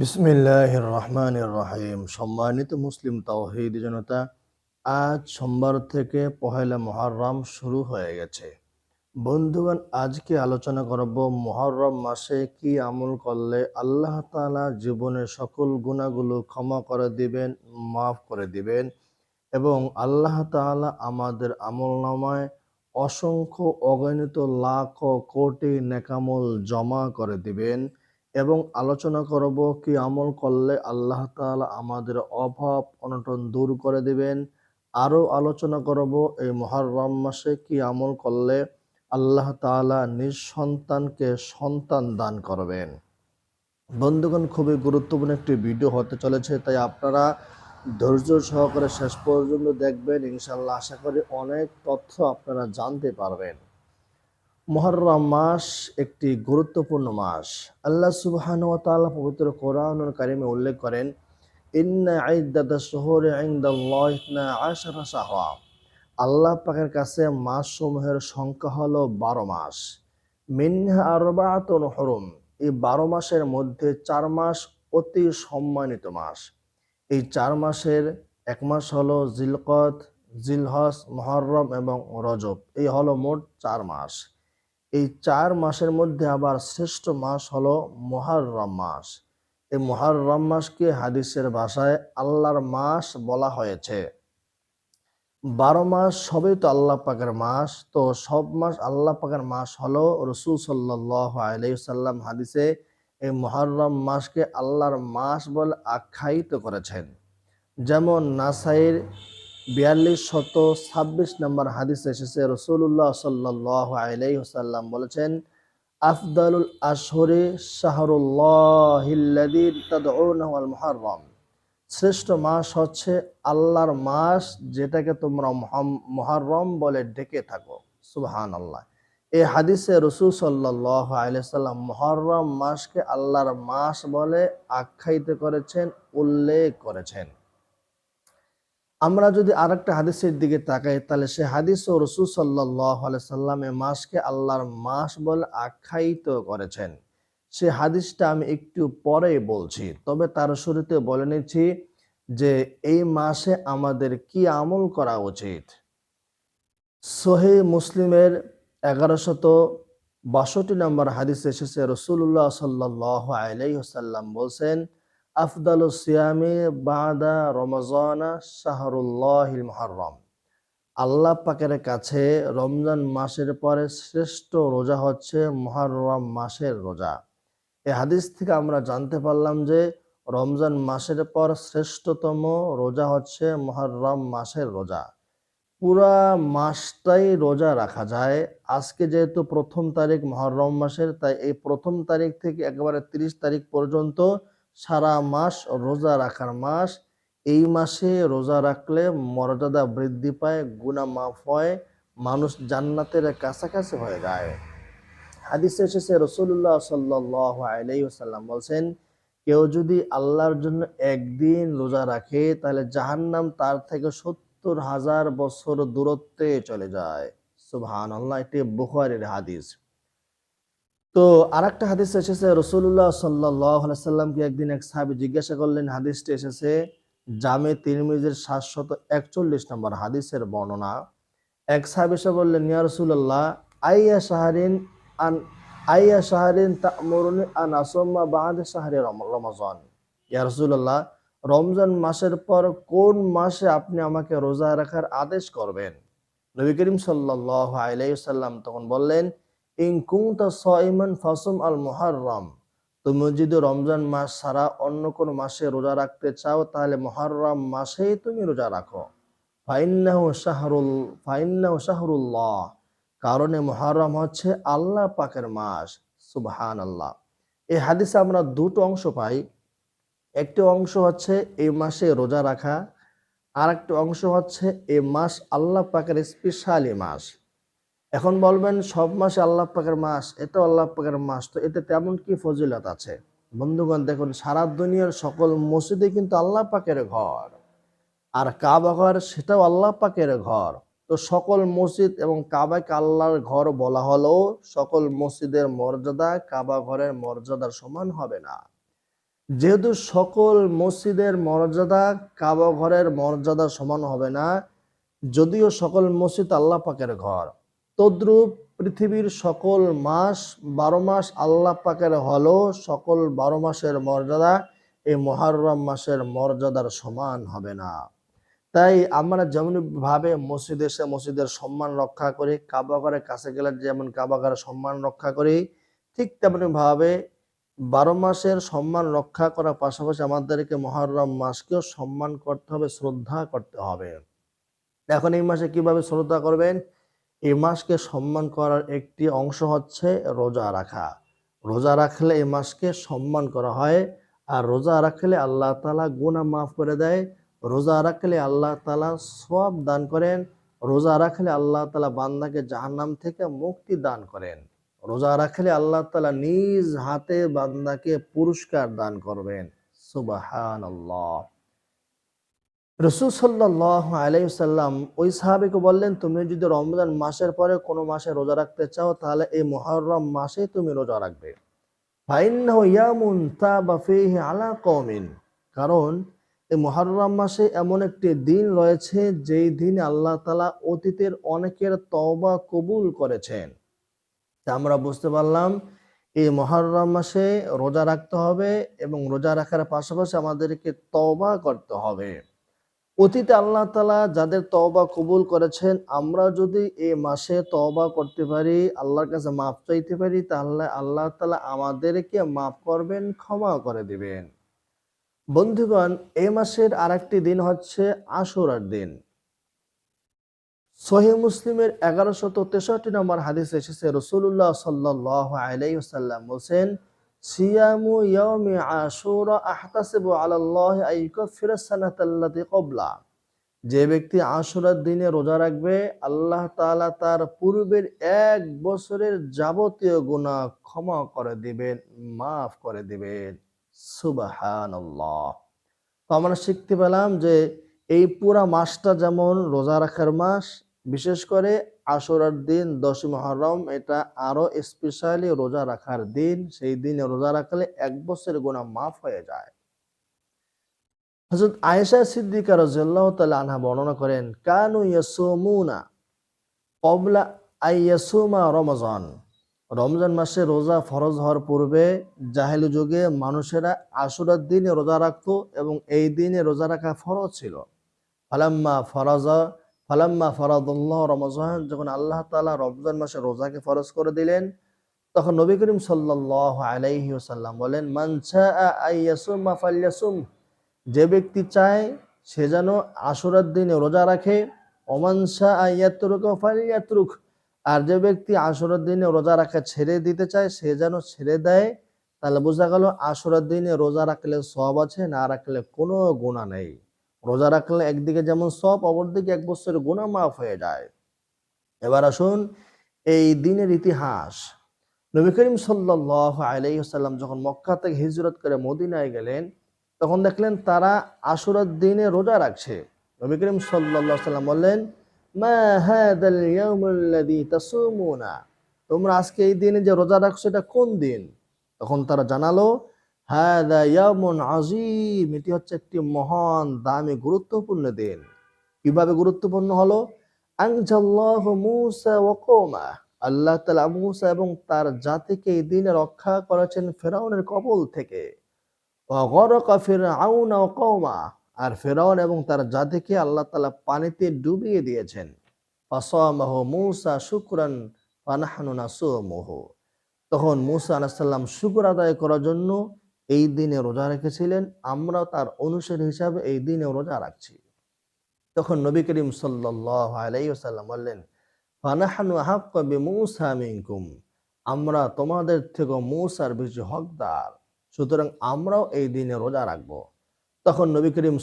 বিসমিল্লাহ রহমান রহিম সম্মানিত মুসলিম তাওহিদ জনতা, আজ সোমবার থেকে পহেলা মহরম শুরু হয়ে গেছে। বন্ধুগণ, আজকে আলোচনা করব মহরম মাসে কি আমল করলে আল্লাহ তাআলা জীবনের সকল গুণাগুলো ক্ষমা করে দিবেন, মাফ করে দিবেন এবং আল্লাহ তাআলা আমাদের আমল নামায় অসংখ্য অগণিত লাখ কোটি নেকামল জমা করে দিবেন। এবং আলোচনা করব কি আমল করলে আল্লাহ তাআলা আমাদের অভাব, অনটন দূর করে দিবেন। আরও আলোচনা করব এই মহরম মাসে কি আমল করলে আল্লাহ তাআলা নিজ সন্তানকে সন্তান দান করবেন। বন্ধুগণ, খুবই গুরুত্বপূর্ণ একটি ভিডিও হতে চলেছে, তাই আপনারা ধৈর্য সহকারে শেষ পর্যন্ত দেখবেন। ইনশাল্লাহ আশা করি অনেক তথ্য আপনারা জানতে পারবেন। মহরম মাস একটি গুরুত্বপূর্ণ মাস। আল্লাহ সুবহান ওয়া তাআলা পবিত্র কোরআনুল কারিমে উল্লেখ করেন শুহুরি আল্লাহ পাকের কাছে মাস সমূহের সংখ্যা হলো বারো মাস। মিনহা হুরুম। এই বারো মাসের মধ্যে চার মাস অতি সম্মানিত মাস। এই চার মাসের এক মাস হলো জিলকত জিলহস মহরম এবং রজব। এই হলো মোট চার মাস। এই চার মাসের মধ্যে আবার শ্রেষ্ঠ মাস হলো মহারম মাস। এই মহারম মাসকে হাদিসের ভাষায় আল্লাহর মাস বলা হয়েছে। বারো মাস সবই তো আল্লাহ পাকের মাস, তো সব মাস আল্লাহ পাকের মাস হলো রসুল সাল্লাহ আলাইসাল্লাম হাদিসে এই মহরম মাসকে আল্লাহর মাস বলে আখ্যায়িত করেছেন। যেমন নাসাইর বিয়াল্লিশ শত ছাব্বিশ নম্বর হাদিস এসেছে রসুল্লাহ সাল্লাহ আলাইসাল্লাম বলেছেন, আফদালুল আশহরে শাহরুল্লাহিল্লাদিন মুহাররম। শ্রেষ্ঠ মাস হচ্ছে আল্লাহর মাস যেটাকে তোমরা মুহাররম বলে ডেকে থাকো। সুবহান আল্লাহ এই হাদিসে রসুল সাল্লাহ আলাইসাল্লাম মহরম মাসকে আল্লাহর মাস বলে আখ্যায়িত করেছেন, উল্লেখ করেছেন। আমরা যদি আরেকটা হাদিসের দিকে তাকাই, তাহলে সে হাদিস ও রসুল সাল্লাহ মাসকে আল্লাহর মাস বলে আখ্যায়িত করেছেন। সে হাদিসটা আমি একটু পরে বলছি, তবে তার শুরুতে বলে নিচ্ছি যে এই মাসে আমাদের কি আমল করা উচিত? সোহে মুসলিমের এগারোশত বাষট্টি নম্বর হাদিস এসেছে রসুল্লাহ সাল্লাহ আলাইসাল্লাম বলছেন আফদাল সিয়ামি বাদা রমজানা শাহরুল্লাহিল মুহাররম। আল্লাহ পাকের কাছে রমজান মাসের পরে শ্রেষ্ঠ রোজা হচ্ছে মুহাররম মাসের রোজা। এ হাদিস থেকে আমরা জানতে পারলাম যে রমজান মাসের পর শ্রেষ্ঠতম রোজা হচ্ছে মুহররম মাসের রোজা। পুরা মাসটাই রোজা রাখা যায়। আজকে যেহেতু প্রথম তারিখ মহরম মাসের, তাই এই প্রথম তারিখ থেকে একেবারে তিরিশ তারিখ পর্যন্ত সারা মাস রোজা রাখার মাস। এই মাসে রোজা রাখলে মর্যাদা বৃদ্ধি পায় গুণা মাফ হয়, মানুষ জান্নাতের কাছাকাছি হয়ে যায়। হাদিসে এসেছে রসুল্লাহ সাল্লাহ আলাইসাল্লাম বলছেন, কেউ যদি আল্লাহর জন্য একদিন রোজা রাখে, তাহলে জাহান্নাম তার থেকে সত্তর হাজার বছর দূরত্বে চলে যায়। সুবহান আল্লাহ এটি বুখারের হাদিস। তো আরেকটা হাদিস এসেছে রসুল্লাহ সাল্লাহ একদিন এক সাহাবি জিজ্ঞাসা করলেন, হাদিসটি এসেছে জামে তিরমিজের সাতশত একচল্লিশ নম্বর হাদিসের বর্ণনা। এক সাহাবি এসে বললেন, ইয়া রসুল্লাহ আইয়া শাহরিন আন, আইয়া শাহরিন তা'মুরুনি আন আসম্মা বা'দা শাহরি রম- রমাজান? ইয়া রাসূলুল্লাহ, রমজান মাসের পর কোন মাসে আপনি আমাকে রোজা রাখার আদেশ করবেন? নবী করিম সাল্লাল্লাহু আলাইহি সাল্লাম তখন বললেন ইন কুনতা সাইমান ফাসুম আল মুহাররম তুমি যদি রমজান মাস ছাড়া অন্য কোন মাসে রোজা রাখতে চাও, তাহলে মুহাররম মাসেই তুমি রোজা রাখো। ফাইন্নাহু শাহরুল, ফাইন্নাহু শাহরুল্লাহ কারণে মহরম হচ্ছে আল্লাহ পাকের মাস। সুবহান আল্লাহ এই হাদিসে আমরা দুটো অংশ পাই। একটি অংশ হচ্ছে এই মাসে রোজা রাখা আর একটি অংশ হচ্ছে এই মাস আল্লাহ পাকের স্পেশালি মাস। এখন বলবেন, সব মাসে আল্লাহ পাকের মাস, এটাও আল্লাহ পাকের মাস, তো এতে তেমন কি ফজিলত আছে? বন্ধুগণ, দেখুন, সারা দুনিয়ার সকল মসজিদে কিন্তু আল্লাহ পাকের ঘর, আর কাবা ঘর সেটাও আল্লাহ পাকের ঘর। তো সকল মসজিদ এবং কাবাকে আল্লাহর ঘর বলা হলেও সকল মসজিদের মর্যাদা কাবা ঘরের মর্যাদার সমান হবে না। যেহেতু সকল মসজিদের মর্যাদা কাবা ঘরের মর্যাদা সমান হবে না, যদিও সকল মসজিদ আল্লাহ পাকের ঘর তদ্রূপ পৃথিবীর সকল মাস বারো মাস আল্লাহ পাকের হলো সকল বারো মাসের মর্যাদা। এই মহারম মাসের মর্যাদার সমান হবে না। তাই আমরা যেমন ভাবে মসজিদ এসে মসজিদের সম্মান রক্ষা করি কাবাঘরের কাছে গেলে যেমন কাবাঘরের সম্মান রক্ষা করি, ঠিক তেমনি ভাবে বারো মাসের সম্মান রক্ষা করার পাশাপাশি আমাদেরকে মহরম মাসকেও সম্মান করতে হবে, শ্রদ্ধা করতে হবে। এখন এই মাসে কীভাবে শ্রদ্ধা করবেন? এই মাসকে সম্মান করার একটি অংশ হচ্ছে রোজা রাখা। রোজা রাখলে এই মাসকে সম্মান করা হয় আর রোজা রাখলে আল্লাহ তালা গুণা মাফ করে দেয়। রোজা রাখলে আল্লাহ তালা সব দান করেন। রোজা রাখলে আল্লাহ তালা বান্দাকে জাহান্নাম থেকে মুক্তি দান করেন। রোজা রাখলে আল্লাহ তালা নিজ হাতে বান্দাকে পুরস্কার দান করবেন। সুবাহান আল্লাহ রসুল সাল্লাহ আলাইসাল্লাম ওই সাহাবিকে বললেন, তুমি যদি রমজান মাসের পরে কোনো মাসে রোজা রাখতে চাও, তাহলে এই মহরম মাসে তুমি রোজা রাখবে। আলা কওমিন। কারণ এই মহরম মাসে এমন একটি দিন রয়েছে, যেই দিন আল্লাহ তালা অতীতের অনেকের তওবা কবুল করেছেন। তা আমরা বুঝতে পারলাম, এই মহরম মাসে রোজা রাখতে হবে এবং রোজা রাখার পাশাপাশি আমাদেরকে তওবা করতে হবে। অতীতে আল্লাহ তালা যাদের তওবা কবুল করেছেন, আমরা যদি এই মাসে তওবা করতে পারি, আল্লাহর কাছে মাফ চাইতে পারি, তাহলে আল্লাহ তালা আমাদেরকে মাফ করবেন ক্ষমা করে দিবেন। বন্ধুগণ, এ মাসের আরেকটি দিন হচ্ছে আশুরার দিন। সহি মুসলিমের এগারোশত তেষট্টি নম্বর হাদিস এসেছে রসুল্লাহ সাল্লাহ আলাইসাল্লাম বলছেন সিয়ামু ইয়াউমি আশুরা আহতাসিবু আলাল্লাহি আইয়ুকাফিরাস সানাতাল্লাতি ক্বাবলা। যে ব্যক্তি আশুরার দিনে রোজা রাখবে, আল্লাহ তাআলা তার পূর্বের এক বছরের যাবতীয় গুনাহ ক্ষমা করে দিবেন, মাফ করে দিবেন। সুবহানাল্লাহ। তো আমরা শিখতে পেলাম যে এই পুরা মাসটা যেমন রোজা রাখার মাস, বিশেষ করে আশুরার দিন দশ মহরম, এটা আরও স্পেশালি রোজা রাখার দিন। সেই দিনে রোজা রাখলে এক বছরের গোনা মাফ হয়ে যায়। হজরত আয়েশা সিদ্দিকা রাজিয়াল্লাহু তাআলা আনহা বর্ণনা করেন, কানু ইয়াসুমুনা ক্বাবলা আইয়াসুমা রমজান। রমজান মাসে রোজা ফরজ হওয়ার পূর্বে জাহেলি যুগে মানুষেরা আশুরার দিনে রোজা রাখতো এবং এই দিনে রোজা রাখা ফরজ ছিল। ফালাম্মা ফরাজা ফালাম্মা ফরাদুল্লাহ রমজান, যখন আল্লাহ তাআলা রমজান মাসে রোজাকে ফরজ করে দিলেন, তখন নবী করিম সাল্লাহ আলাইহি ওসাল্লাম বলেন মানসা আইয়াসুম যে ব্যক্তি চায় সে যেন আশুরার দিনে রোজা রাখে অমানসা আইয়াতরুক ফালিয়াতরুক আর যে ব্যক্তি আশুরার দিনে রোজা রাখা ছেড়ে দিতে চায় সে যেন ছেড়ে দেয়, তাহলে বোঝা গেল আশুরার দিনে রোজা রাখলে সব আছে, না রাখলে কোনো গুণা নেই। রোজা রাখলে একদিকে যেমন সব, অপরদিকে এক বছরের গুণা মাফ হয়ে যায়। এবার আসুন এই দিনের ইতিহাস। নবী করিম সাল্লাহ আলাইসাল্লাম যখন মক্কা থেকে হিজরত করে মদিনায় গেলেন, তখন দেখলেন তারা আশুরার দিনে রোজা রাখছে। নবী করিম সাল্লাহ সাল্লাম বললেন তোমরা আজকে এই দিনে যে রোজা রাখছো, এটা কোন দিন? তখন তারা জানালো হাদা ইয়াউমুন আযীম। এটি হচ্ছে একটি মহান, দামি, গুরুত্বপূর্ণ দিন। কীভাবে গুরুত্বপূর্ণ হলো? আনজাল্লাহু মূসা ওয়া কওমা আল্লাহ তাআলা মূসা এবং তার জাতিকে এই দিনে রক্ষা করেছেন ফেরাউনের কবল থেকে। আর ফেরাউন এবং তার জাতিকে আল্লাহ তালা পানিতে ডুবিয়ে দিয়েছেন। মূসা শুকরান তখন মুসা আলাইহিস সালাম শুকর আদায় করার জন্য এই দিনে রোজা রেখেছিলেন আমরা তার অনুসারী হিসাবে এই দিনে রোজা রাখছি। তখন নবী করিম সাল্লাহ বললেন আমরা তোমাদের থেকে মূসার বেশি হকদার। সুতরাং আমরাও এই দিনে রোজা রাখব। তখন নবী করিম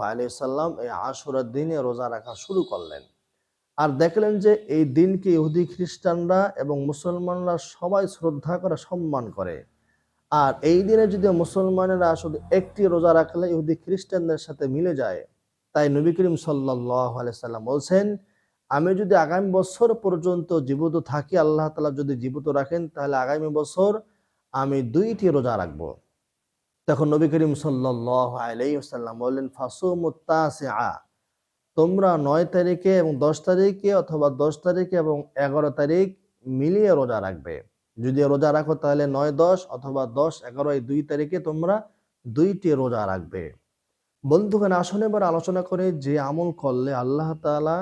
আলাইসাল্লাম এই আশুরার দিনে রোজা রাখা শুরু করলেন। আর দেখলেন যে এই দিনকে ইহুদি খ্রিস্টানরা এবং মুসলমানরা সবাই শ্রদ্ধা করে সম্মান করে। আর এই দিনে যদি মুসলমানেরা শুধু একটি রোজা রাখলে ইহুদি খ্রিস্টানদের সাথে মিলে যায়, তাই নবী করিম সাল্লাম বলছেন, আমি যদি আগামী বছর পর্যন্ত জীবিত থাকি, আল্লাহ তালা যদি জীবিত রাখেন, তাহলে আগামী বছর আমি দুইটি রোজা রাখব। তখন নবী করিম সাল্লাহ আলাইসাল্লাম বললেন ফাসুমুত্তাসিআ তোমরা নয় তারিখে এবং দশ তারিখে অথবা দশ তারিখে এবং এগারো তারিখ মিলিয়ে রোজা রাখবে। যদি রোজা রাখো তাহলে নয় দশ অথবা দশ এগারো এই দুই তারিখে তোমরা দুইটি রোজা রাখবে। বন্ধুগণ, আসুন এবার আলোচনা করে যে আমল করলে আল্লাহ তাআলা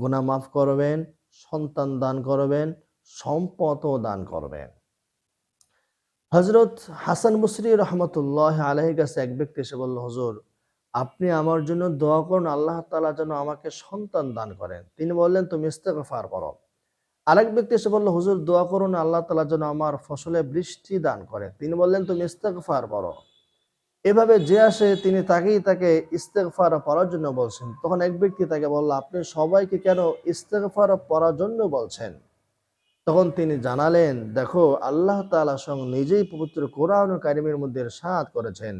গুনাহ মাফ করবেন, সন্তান দান করবেন, সম্পদও দান করবেন। হজরত হাসান মুসরি রহমতুল্লাহ আলহের কাছে এক ব্যক্তি এসে বলল, হজুর, আপনি আমার জন্য দোয়া করুন, আল্লাহ তাআলা যেন আমাকে সন্তান দান করেন। তিনি বললেন, তুমি ইস্তেগফার করো। আরেক ব্যক্তি এসে বলল, হুজুর, দোয়া করুন, আল্লাহ তাআলা যেন আমার ফসলে বৃষ্টি দান করে। তিনি বললেন, তুমি ইস্তেগফার করো এভাবে যে আসে, তিনি তাকেই তাকে ইস্তেগফার পড়ার জন্য বলছেন। তখন এক ব্যক্তি তাকে বলল, আপনি সবাইকে কেন ইস্তেগফার পড়ার জন্য বলছেন? তখন তিনি জানালেন, দেখো, আল্লাহ তাআলা স্বয়ং নিজেই পবিত্র কোরআন কারিমের মধ্যে ইরশাদ করেছেন।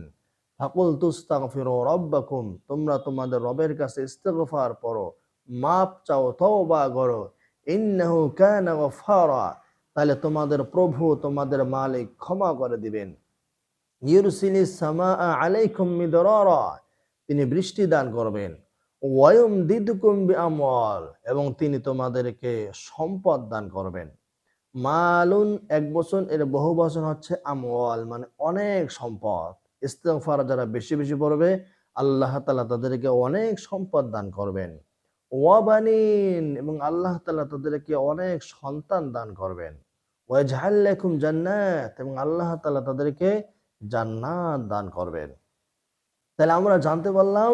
ফাকুল তুস্তাগফিরু রাব্বাকুম, তোমরা তোমাদের রবের কাছে ইস্তেগফার পড়ো, মাপ চাও, তওবা করো। তাহলে তোমাদের প্রভু, তোমাদের মালিক ক্ষমা করে দিবেন। তিনি বৃষ্টি দান করবেন। এবং তিনি তোমাদেরকে সম্পদ দান করবেন। মালুন, এক বছর এর বহু বছর হচ্ছে আমল মানে অনেক সম্পদ। ইস্তেগফার যারা বেশি বেশি পড়বে, আল্লাহ তাআলা তাদেরকে অনেক সম্পদ দান করবেন। ওয়াবানিন, এবং আল্লাহ তালা তাদেরকে অনেক সন্তান দান করবেন। ওয়াজহাল লাকুম জান্নাত, এবং আল্লাহ তালা তাদেরকে জান্নাত দান করবেন। তাহলে আমরা জানতে পারলাম,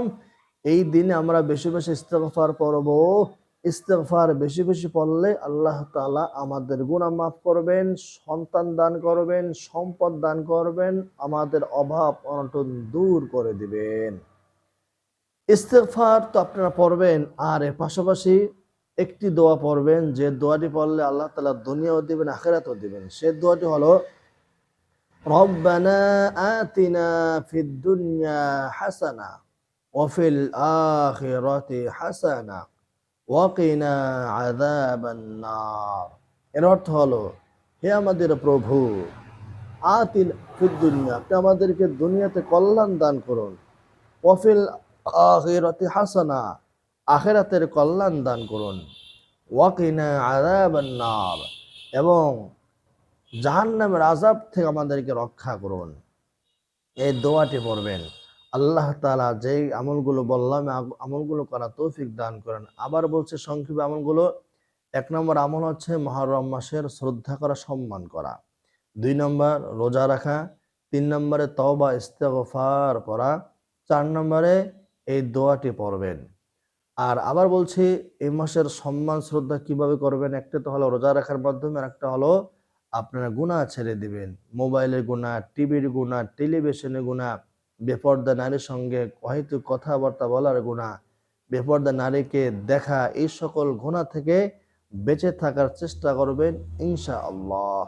এই দিনে আমরা বেশি বেশি ইস্তেগফার পড়ব। ইস্তেগফার বেশি বেশি পড়লে আল্লাহ তাআলা আমাদের গুনাহ মাফ করবেন, সন্তান দান করবেন, সম্পদ দান করবেন, আমাদের অভাব অনটন দূর করে দিবেন। ইস্তেফার তো আপনারা পড়বেন, আর এর পাশাপাশি একটি দোয়া পড়বেন, যে দোয়াটি পড়লে আল্লাহ তালা দুনিয়াও দিবেন, আখেরাতও দিবেন। সে দোয়াটি হলো, রব্বানা আতিনা ফিদ দুনিয়া হাসানা হাসানা এর অর্থ হলো, হে আমাদের প্রভু, আতিন ফিদ দুনিয়া, আপনি আমাদেরকে দুনিয়াতে কল্যাণ দান করুন। ওয়াফিল হাসানা, আখিরাতের কল্যাণ দান করুন। ওয়াকিনা আযাবান নার এবং জাহান্নামের আজাব থেকে আমাদেরকে রক্ষা করুন। এই দোয়াটি পড়বেন। আল্লাহ তাআলা যেই আমলগুলো বললাম, আমলগুলো করা তৌফিক দান করেন। আবার বলছে সংক্ষেপে আমলগুলো। এক নম্বর আমল হচ্ছে মহরম মাসের শ্রদ্ধা করা, সম্মান করা। দুই নম্বর রোজা রাখা। তিন নম্বরে তওবা, ইস্তেগফার করা। চার নম্বরে এই দোয়াটি পড়বেন। আর আবার বলছি, এই মাসের সম্মান, শ্রদ্ধা কীভাবে করবেন? একটা তো হলো রোজা রাখার মাধ্যমে, আর একটা হলো আপনারা গুনাহ ছেড়ে দিবেন। মোবাইলের গুনাহ, টিভির গুনাহ টেলিভিশনের গুনাহ, বেপর্দা নারীর সঙ্গে হয়তো কথাবার্তা বলার গুনাহ, বেপর্দা নারীকে দেখা, এই সকল গুণা থেকে বেঁচে থাকার চেষ্টা করবেন ইনশা আল্লাহ